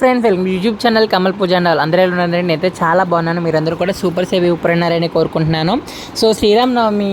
Friends welcome YouTube channel Kamal Pooja అందరూ ఉన్నారండి నేనైతే చాలా బాగున్నాను. మీరందరూ కూడా సూపర్ సేవ్ ఉన్నారని కోరుకుంటున్నాను. సో శ్రీరామ్ నవమి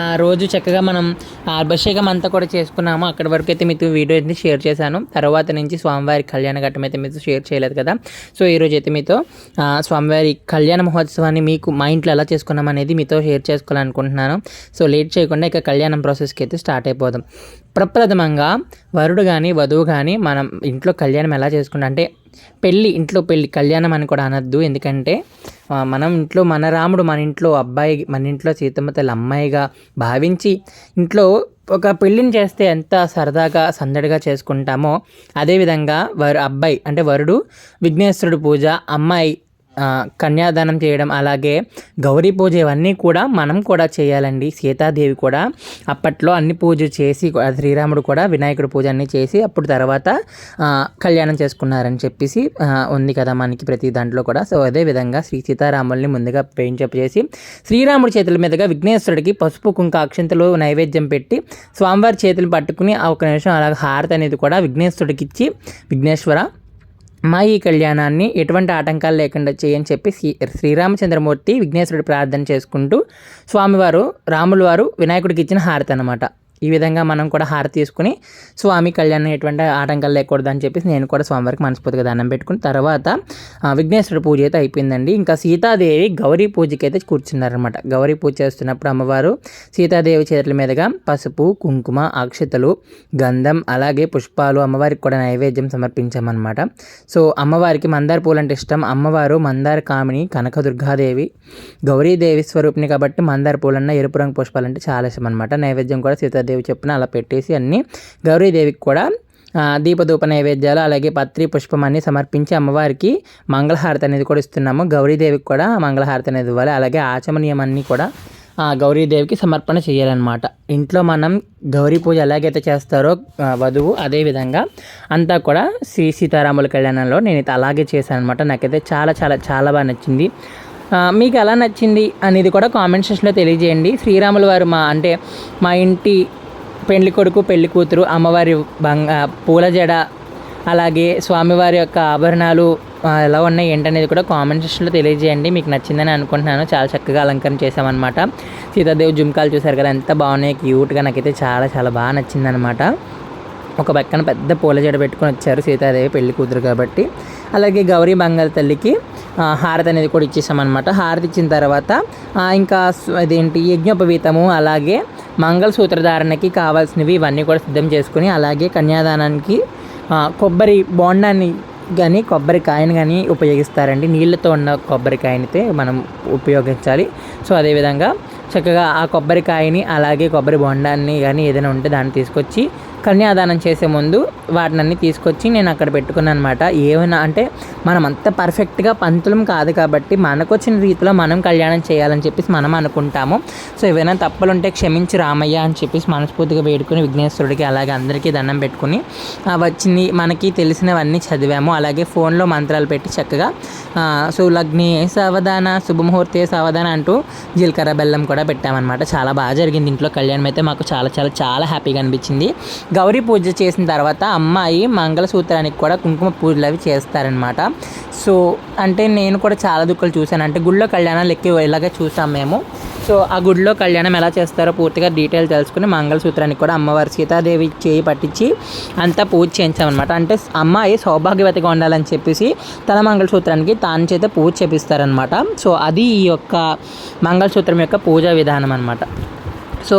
ఆ రోజు చక్కగా మనం ఆ అభిషేకం అంతా కూడా చేసుకున్నాము. అక్కడి వరకు అయితే మీతో వీడియో అయితే షేర్ చేశాను. తర్వాత నుంచి స్వామివారి కళ్యాణ ఘట్టం అయితే మీతో షేర్ చేయలేదు కదా. సో ఈరోజు అయితే మీతో స్వామివారి కళ్యాణ మహోత్సవాన్ని మీకు మా ఇంట్లో ఎలా చేసుకున్నాం అనేది మీతో షేర్ చేసుకోవాలనుకుంటున్నాను. సో లేట్ చేయకుండా ఇక కళ్యాణం ప్రాసెస్కి అయితే స్టార్ట్ అయిపోదాం. ప్రప్రథమంగా వరుడు కానీ వధువు కానీ మనం ఇంట్లో కళ్యాణం ఎలా చేసుకుంటాం? అంటే పెళ్ళి ఇంట్లో పెళ్ళి కళ్యాణం అని కూడా అనొద్దు. ఎందుకంటే మనం ఇంట్లో మన రాముడు మన ఇంట్లో అబ్బాయి మన ఇంట్లో సీతమ్మ తల్లి అమ్మాయిగా భావించి ఇంట్లో ఒక పెళ్ళిని చేస్తే ఎంత సరదాగా సందడిగా చేసుకుంటామో అదేవిధంగా వరు అబ్బాయి అంటే వరుడు విఘ్నేశ్వరుడు పూజ అమ్మాయి కన్యాదానం చేయడం అలాగే గౌరీ పూజ ఇవన్నీ కూడా మనం కూడా చేయాలండి. సీతాదేవి కూడా అప్పట్లో అన్ని పూజ చేసి శ్రీరాముడు కూడా వినాయకుడు పూజ అన్నీ చేసి అప్పుడు తర్వాత కళ్యాణం చేసుకున్నారని చెప్పేసి ఉంది కదా మనకి ప్రతి దాంట్లో కూడా. సో అదే విధంగా శ్రీ సీతారాముల్ని ముందుగా పెయించప్ చేసి శ్రీరాముడి చేతుల మీదుగా విఘ్నేశ్వరుడికి పసుపు కుంక అక్షంతలు నైవేద్యం పెట్టి స్వామివారి చేతులు పట్టుకుని ఒక నిమిషం అలాగే హారతి అనేది కూడా విఘ్నేశ్వరుడికి ఇచ్చి విఘ్నేశ్వర మా ఈ కళ్యాణాన్ని ఎటువంటి ఆటంకాలు లేకుండా చేయని చెప్పి శ్రీ శ్రీరామచంద్రమూర్తి విఘ్నేశ్వరుడు ప్రార్థన చేసుకుంటూ స్వామివారు రాములు వారు వినాయకుడికి ఇచ్చిన హారతి అన్నమాట. ఈ విధంగా మనం కూడా హారతి తీసుకుని స్వామి కళ్యాణం ఎటువంటి ఆటంకాలు లేకూడదు అని చెప్పేసి నేను కూడా స్వామివారికి మనస్ఫూర్తిగా దండం పెట్టుకుని తర్వాత విఘ్నేశ్వరుడు పూజ అయితే అయిపోయిందండి. ఇంకా సీతాదేవి గౌరీ పూజకి అయితే కూర్చున్నారనమాట గౌరీ పూజ చేస్తున్నప్పుడు అమ్మవారు సీతాదేవి చేతుల మీదుగా పసుపు కుంకుమ అక్షతలు గంధం అలాగే పుష్పాలు అమ్మవారికి కూడా నైవేద్యం సమర్పించామన్నమాట. సో అమ్మవారికి మందార పూలు అంటే ఇష్టం. అమ్మవారు మందార కామిని కనకదుర్గాదేవి గౌరీదేవి స్వరూపిణి కాబట్టి మందార పూలన్న ఎరుపు రంగు పుష్పాలంటే చాలా ఇష్టం అనమాట నైవేద్యం కూడా సీతాదేవి చెప్పున అలా పెట్టేసి అన్ని గౌరీదేవికి కూడా దీపధూప నైవేద్యాలు అలాగే పత్రి పుష్పం అన్ని సమర్పించి అమ్మవారికి మంగళహారతి అనేది కూడా ఇస్తున్నాము. గౌరీదేవికి కూడా మంగళహారతి అనేది ఇవ్వాలి. అలాగే ఆచమనీయమన్నీ కూడా గౌరీదేవికి సమర్పణ చేయాలన్నమాట. ఇంట్లో మనం గౌరీ పూజ ఎలాగైతే చేస్తారో వధువు అదేవిధంగా అంతా కూడా శ్రీ సీతారాముల కళ్యాణంలో నేనైతే అలాగే చేశాను అనమాట నాకైతే చాలా చాలా చాలా బాగా నచ్చింది. మీకు ఎలా నచ్చింది అనేది కూడా కామెంట్ సెక్షన్లో తెలియజేయండి. శ్రీరాముల వారు మా అంటే మా ఇంటి పెళ్ళి కొడుకు పెళ్ళి కూతురు అమ్మవారి బంగ పూల జడ అలాగే స్వామివారి యొక్క ఆభరణాలు ఎలా ఉన్నాయి ఏంటనేది కూడా కామెంట్ సెక్షన్లో తెలియజేయండి. మీకు నచ్చిందని అనుకుంటున్నాను. చాలా చక్కగా అలంకరణ చేశామన్నమాట. సీతాదేవి జుమ్కాలు చూసారు కదా ఎంత బాగున్నాయి క్యూట్గా నాకైతే చాలా చాలా బాగా నచ్చిందనమాట ఒక పక్కన పెద్ద పూల జడ పెట్టుకొని వచ్చారు సీతాదేవి పెళ్ళి కూతురు కాబట్టి. అలాగే గౌరీ బంగారు తల్లికి హారతి అనేది కూడా ఇచ్చేసామన్నమాట. హారతి ఇచ్చిన తర్వాత ఇంకా అదేంటి యజ్ఞోపవీతము అలాగే మంగళసూత్ర ధారణకి కావాల్సినవి ఇవన్నీ కూడా సిద్ధం చేసుకుని అలాగే కన్యాదానానికి కొబ్బరి బోండాన్ని కానీ కొబ్బరికాయని కానీ ఉపయోగిస్తారండి. నీళ్ళతో ఉన్న కొబ్బరికాయనితే మనం ఉపయోగించాలి. సో అదేవిధంగా చక్కగా ఆ కొబ్బరికాయని అలాగే కొబ్బరి బొండాన్ని కానీ ఏదైనా ఉంటే దాన్ని తీసుకొచ్చి కన్యాదానం చేసే ముందు వాటినన్నీ తీసుకొచ్చి నేను అక్కడ పెట్టుకున్నాను అనమాట ఏమైనా అంటే మనం అంత పర్ఫెక్ట్గా పంతులం కాదు కాబట్టి మనకు వచ్చిన రీతిలో మనం కళ్యాణం చేయాలని చెప్పేసి మనం అనుకుంటాము. సో ఏవైనా తప్పులు ఉంటే క్షమించి రామయ్య అని చెప్పేసి మనస్ఫూర్తిగా వేడుకుని విఘ్నేశ్వరుడికి అలాగే అందరికీ దండం పెట్టుకుని ఆ వచ్చింది మనకి తెలిసినవన్నీ చదివాము. అలాగే ఫోన్లో మంత్రాలు పెట్టి చక్కగా సులగ్ని సావధాన శుభముహూర్తే సావధాన అంటూ జీలకర్ర బెల్లం కూడా పెట్టామన్నమాట. చాలా బాగా జరిగింది. ఇంట్లో కళ్యాణం అయితే మాకు చాలా చాలా చాలా హ్యాపీగా అనిపించింది. గౌరీ పూజ చేసిన తర్వాత అమ్మాయి మంగళసూత్రానికి కూడా కుంకుమ పూజలు అవి చేస్తారనమాట సో అంటే నేను కూడా చాలా దుఃఖాలు చూశాను. అంటే గుళ్ళో కళ్యాణాలు ఎక్కువ ఇలాగే చూసాం మేము. సో ఆ గుడిలో కళ్యాణం ఎలా చేస్తారో పూర్తిగా డీటెయిల్ తెలుసుకుని మంగళసూత్రానికి కూడా అమ్మవారి సీతాదేవి చేయి పట్టించి అంతా పూజ చేయించామన్నమాట. అంటే అమ్మాయి సౌభాగ్యవతిగా ఉండాలని చెప్పేసి తన మంగళసూత్రానికి తాను చేత పూజ చేపిస్తారనమాట సో అది ఈ యొక్క మంగళసూత్రం యొక్క పూజా విధానం అనమాట సో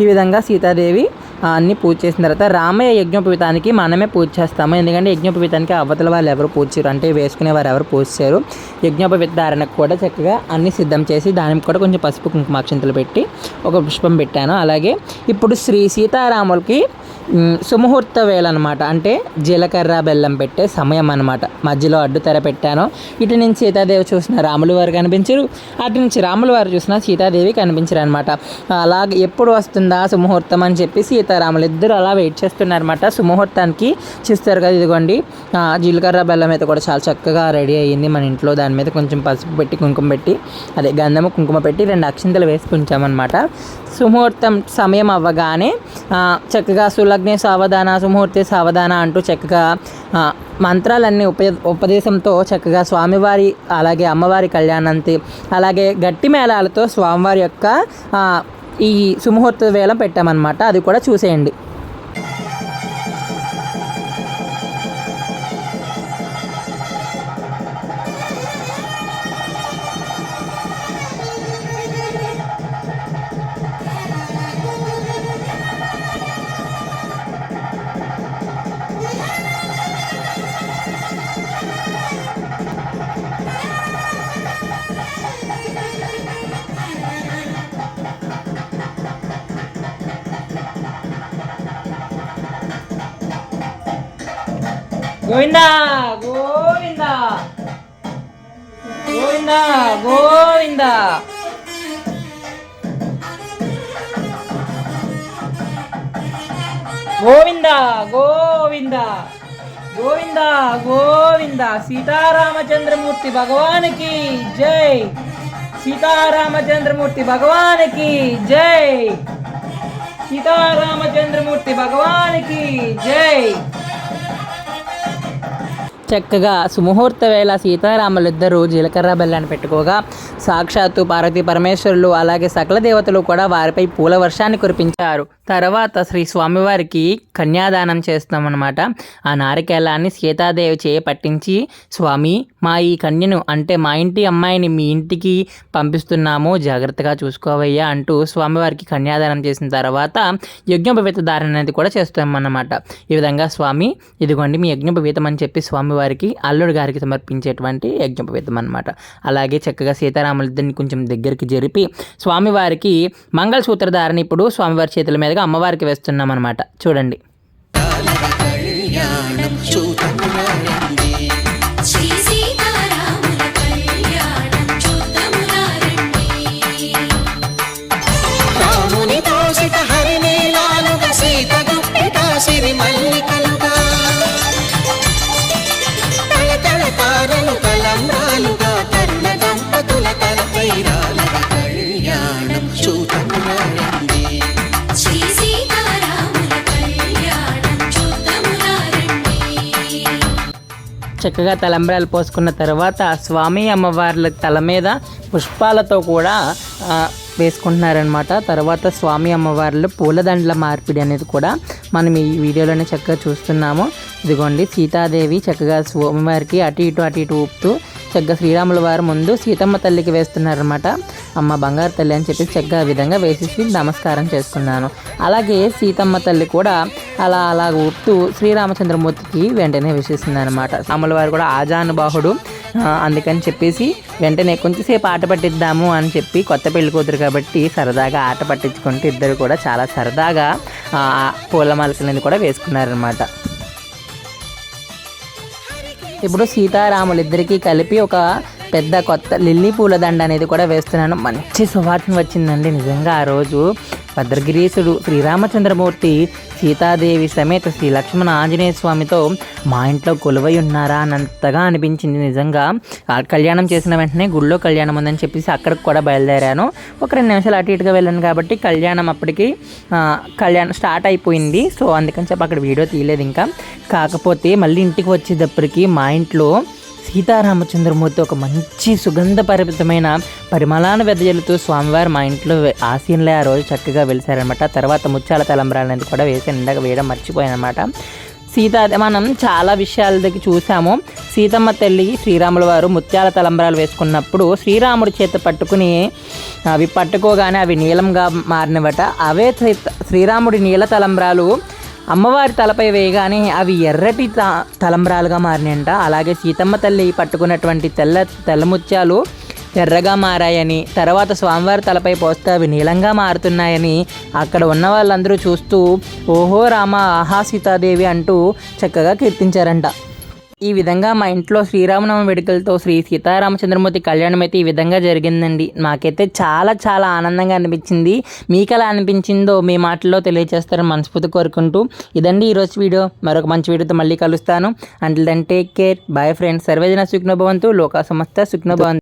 ఈ విధంగా సీతాదేవి అన్ని పూజ చేసిన తర్వాత రామయ్య యజ్ఞోపవీతానికి మనమే పూజ చేస్తాము. ఎందుకంటే యజ్ఞోపవీతానికి అవతల వాళ్ళు ఎవరు పూజారు అంటే వేసుకునే వారు ఎవరు పూజారు. యజ్ఞోపవీత ధారణకు కూడా చక్కగా అన్ని సిద్ధం చేసి దానికి కూడా కొంచెం పసుపు కుంకుమాక్షంతలు పెట్టి ఒక పుష్పం పెట్టాను. అలాగే ఇప్పుడు శ్రీ సీతారాములకి సుముహూర్త వేళ అనమాట అంటే జీలకర్ర బెల్లం పెట్టే సమయం అనమాట మధ్యలో అడ్డు తెర పెట్టాను. ఇటు నుంచి సీతాదేవి చూసిన రాములు వారు కనిపించరు. అటు నుంచి రాములు వారు చూసిన సీతాదేవి కనిపించరు అనమాట అలాగే ఎప్పుడు వస్తుందా సుముహూర్తం అని చెప్పి సీత సీతారాములు ఇద్దరు అలా వెయిట్ చేస్తున్నారన్నమాట. సుముహూర్తానికి చూస్తారు కదా ఇదిగోండి. జీలకర్ర బెల్లం అయితే కూడా చాలా చక్కగా రెడీ అయ్యింది మన ఇంట్లో. దాని మీద కొంచెం పసుపు పెట్టి కుంకుమ పెట్టి అదే గంధము కుంకుమ పెట్టి రెండు అక్షింతలు వేసి ఉంచామన్నమాట సుముహూర్తం సమయం అవ్వగానే చక్కగా సులగ్నే సావధాన సుముహూర్తే సావధాన అంటూ చక్కగా మంత్రాలన్నీ ఉప ఉపదేశంతో చక్కగా స్వామివారి అలాగే అమ్మవారి కళ్యాణంతి అలాగే గట్టి మేళాలతో స్వామివారి యొక్క ఈ సుముహూర్త వేలం పెట్టామన్నమాట. అది కూడా చూసేయండి. గోవిందా గోవిందా. గోవిందా గోవిందా. గోవింద గోవింద. గోవింద గోవింద. సీతారామచంద్రమూర్తి భగవానికి జై. సీతారామచంద్రమూర్తి భగవానికి జై. సీతారామచంద్రమూర్తి భగవానికి జై. చక్కగా సుముహూర్త వేళ సీతారాములు జీలకర్ర బెల్లాన్ని పెట్టుకోగా సాక్షాత్తు పార్వతీ పరమేశ్వరులు అలాగే సకల దేవతలు కూడా వారిపై పూల వర్షాన్ని కురిపించారు. తర్వాత శ్రీ స్వామివారికి కన్యాదానం చేస్తామన్నమాట. ఆ నారికేళాన్ని సీతాదేవి చేయ పట్టించి స్వామి మా ఈ కన్యను అంటే మా ఇంటి అమ్మాయిని మీ ఇంటికి పంపిస్తున్నాము జాగ్రత్తగా చూసుకోవయ్యా అంటూ స్వామివారికి కన్యాదానం చేసిన తర్వాత యజ్ఞోపవీత దారణ అనేది కూడా చేస్తామన్నమాట. ఈ విధంగా స్వామి ఇదిగోండి మీ యజ్ఞోపవీతం అని చెప్పి స్వామివారి స్వామివారికి అల్లుడు గారికి సమర్పించేటువంటి యజ్ఞోపవీతం అనమాట అలాగే చక్కగా సీతారాములిద్దరిని కొంచెం దగ్గరికి జరిపి స్వామివారికి మంగళసూత్రధారని ఇప్పుడు స్వామివారి చేతుల మీదుగా అమ్మవారికి వేస్తున్నాం అనమాట చూడండి చక్కగా తలంబ్రాలు పోసుకున్న తర్వాత స్వామి అమ్మవార్ల తల మీద పుష్పాలతో కూడా వేసుకుంటున్నారనమాట తర్వాత స్వామి అమ్మవార్లు పూలదండల మార్పిడి అనేది కూడా మనం ఈ వీడియోలోనే చక్కగా చూస్తున్నాము. ఇదిగోండి సీతాదేవి చక్కగా స్వామివారికి అటు ఇటు అటు ఇటు ఊపుతూ చక్కగా శ్రీరాముల వారు ముందు సీతమ్మ తల్లికి వేస్తున్నారనమాట అమ్మ బంగారు తల్లి అని చెప్పి చక్కగా విధంగా వేసేసి నమస్కారం చేసుకున్నాను అలాగే సీతమ్మ తల్లి కూడా అలా అలా ఊపుతూ శ్రీరామచంద్రమూర్తికి వెంటనే వేసేసింది అనమాట రాముల కూడా ఆజానుబాహుడు. అందుకని చెప్పేసి వెంటనే కొంచెంసేపు ఆట పట్టిద్దాము అని చెప్పి కొత్త పెళ్ళి కూతురు కాబట్టి సరదాగా ఆట పట్టించుకుంటూ ఇద్దరు కూడా చాలా సరదాగా ఆ, పూల కూడా వేసుకున్నారనమాట ఇప్పుడు సీతారాములు ఇద్దరికీ కలిపి ఒక పెద్ద కొత్త లిల్లీ పూల దండ అనేది కూడా వేస్తున్నాను. మంచి సువాసన వచ్చిందండి నిజంగా ఆ రోజు. భద్రగిరీశుడు శ్రీరామచంద్రమూర్తి సీతాదేవి సమేత శ్రీ లక్ష్మణ ఆంజనేయ స్వామితో మా ఇంట్లో కొలువై ఉన్నారా అన్నంతగా అనిపించింది నిజంగా. కళ్యాణం చేసిన వెంటనే గుళ్ళో కళ్యాణం ఉందని చెప్పేసి అక్కడికి కూడా బయలుదేరాను. ఒక రెండు నిమిషాలు అటు ఇటుగా వెళ్ళాను కాబట్టి కళ్యాణం అప్పటికి కళ్యాణం స్టార్ట్ అయిపోయింది. సో అందుకని చెప్పి అక్కడ వీడియో తీయలేదు ఇంకా. కాకపోతే మళ్ళీ ఇంటికి వచ్చేటప్పటికి మా ఇంట్లో సీతారామచంద్రమూర్తి ఒక మంచి సుగంధపరితమైన పరిమళాన్ని వెదజల్లుతూ స్వామివారు మా ఇంట్లో వే- ఆసీనులే ఆ రోజు చక్కగా వెలిసారనమాట తర్వాత ముత్యాల తలంబ్రాలు కూడా వేసి ఇందాక వేయడం మర్చిపోయాను అనమాట సీత మనం చాలా విషయాల దగ్గర చూసాము. సీతమ్మ తల్లి శ్రీరాముల వారు ముత్యాల తలంబ్రాలు వేసుకున్నప్పుడు శ్రీరాముడి చేత పట్టుకుని అవి పట్టుకోగానే అవి నీలంగా మారినవట. అవే శ్రీరాముడి నీల తలంబ్రాలు అమ్మవారి తలపై వేయగానే అవి ఎర్రటి త తలంబ్రాలుగా మారినంట అలాగే సీతమ్మ తల్లి పట్టుకున్నటువంటి తెల్ల తెల్లముత్యాలు ఎర్రగా మారాయని తర్వాత స్వామివారి తలపై పోస్తే అవి నీలంగా మారుతున్నాయని అక్కడ ఉన్న వాళ్ళందరూ చూస్తూ ఓహో రామ ఆహా సీతాదేవి అంటూ చక్కగా కీర్తించారంట. ఈ విధంగా మా ఇంట్లో శ్రీరామనవమి వేడుకలతో శ్రీ సీతారామచంద్రమూర్తి కళ్యాణం అయితే ఈ విధంగా జరిగిందండి. మాకైతే చాలా చాలా ఆనందంగా అనిపించింది. మీకు ఎలా అనిపించిందో మీ మాటల్లో తెలియజేస్తారని మనస్ఫూర్తి కోరుకుంటూ ఇదండి ఈరోజు వీడియో. మరొక మంచి వీడియోతో మళ్ళీ కలుస్తాను. Until then take care bye friends సర్వేజన సుఖ్నభవంతు. లోకా సమస్త సుఖ్నభవంతు.